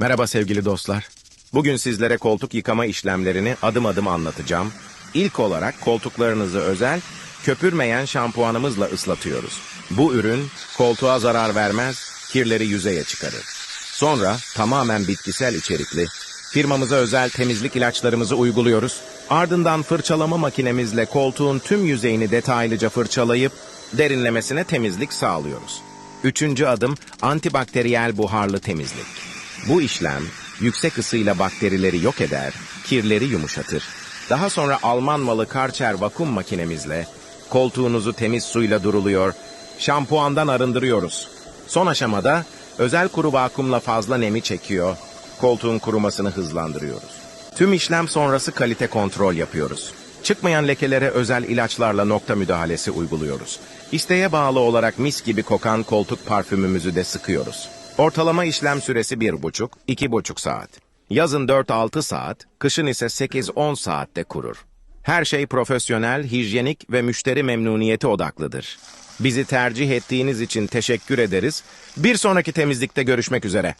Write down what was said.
Merhaba sevgili dostlar. Bugün sizlere koltuk yıkama işlemlerini adım adım anlatacağım. İlk olarak koltuklarınızı özel, köpürmeyen şampuanımızla ıslatıyoruz. Bu ürün koltuğa zarar vermez, kirleri yüzeye çıkarır. Sonra tamamen bitkisel içerikli, firmamıza özel temizlik ilaçlarımızı uyguluyoruz. Ardından fırçalama makinemizle koltuğun tüm yüzeyini detaylıca fırçalayıp derinlemesine temizlik sağlıyoruz. Üçüncü adım antibakteriyel buharlı temizlik. Bu işlem yüksek ısıyla bakterileri yok eder, kirleri yumuşatır. Daha sonra Alman malı Karcher vakum makinemizle koltuğunuzu temiz suyla duruluyor, şampuandan arındırıyoruz. Son aşamada özel kuru vakumla fazla nemi çekiyor, koltuğun kurumasını hızlandırıyoruz. Tüm işlem sonrası kalite kontrol yapıyoruz. Çıkmayan lekelere özel ilaçlarla nokta müdahalesi uyguluyoruz. İsteğe bağlı olarak mis gibi kokan koltuk parfümümüzü de sıkıyoruz. Ortalama işlem süresi bir buçuk, iki buçuk saat. Yazın 4-6 saat, kışın ise 8-10 saatte kurur. Her şey profesyonel, hijyenik ve müşteri memnuniyeti odaklıdır. Bizi tercih ettiğiniz için teşekkür ederiz. Bir sonraki temizlikte görüşmek üzere.